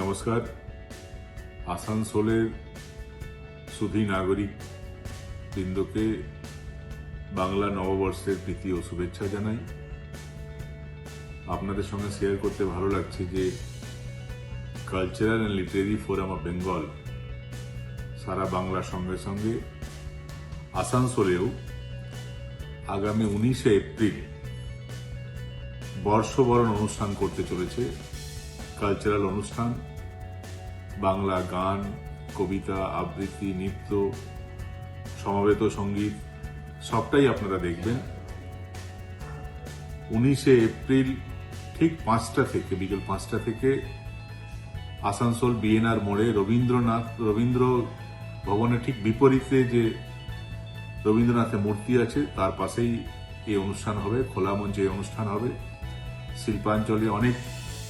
নমস্কার। আসানসোলের সুধী নাগরিক বৃন্দকে বাংলা নববর্ষের প্রীতি ও শুভেচ্ছা জানাই। আপনাদের সঙ্গে শেয়ার করতে ভালো লাগছে যে cultural and literary forum of Bengal সারা বাংলার সঙ্গে সঙ্গে আসানসোলেও আগামী উনিশে এপ্রিল বর্ষবরণ অনুষ্ঠান করতে চলেছে। কালচারাল অনুষ্ঠান। বাংলা গান, কবিতা, আবৃত্তি, নৃত্য, সমবেত সংগীত, সবটাই আপনারা দেখবেন। উনিশে এপ্রিল ঠিক পাঁচটা থেকে, বিকেল পাঁচটা থেকে আসানসোল বিএনআর মোড়ে রবীন্দ্রনাথ, রবীন্দ্র ভবনের ঠিক বিপরীতে যে রবীন্দ্রনাথের মূর্তি আছে, তার পাশেই এই অনুষ্ঠান হবে, খোলা মঞ্চে অনুষ্ঠান হবে। শিল্পাঞ্চলে অনেক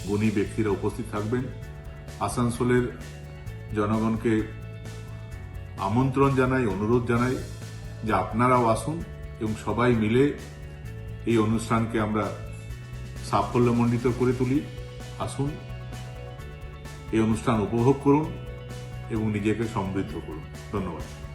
গুণী ব্যক্তিরা উপস্থিত থাকবেন। আসানসোলের জনগণকে আমন্ত্রণ জানাই, অনুরোধ জানাই যে আপনারাও আসুন এবং সবাই মিলে এই অনুষ্ঠানকে আমরা সাফল্যমণ্ডিত করে তুলি। আসুন, এই অনুষ্ঠান উপভোগ করুন এবং নিজেকে সমৃদ্ধ করুন। ধন্যবাদ।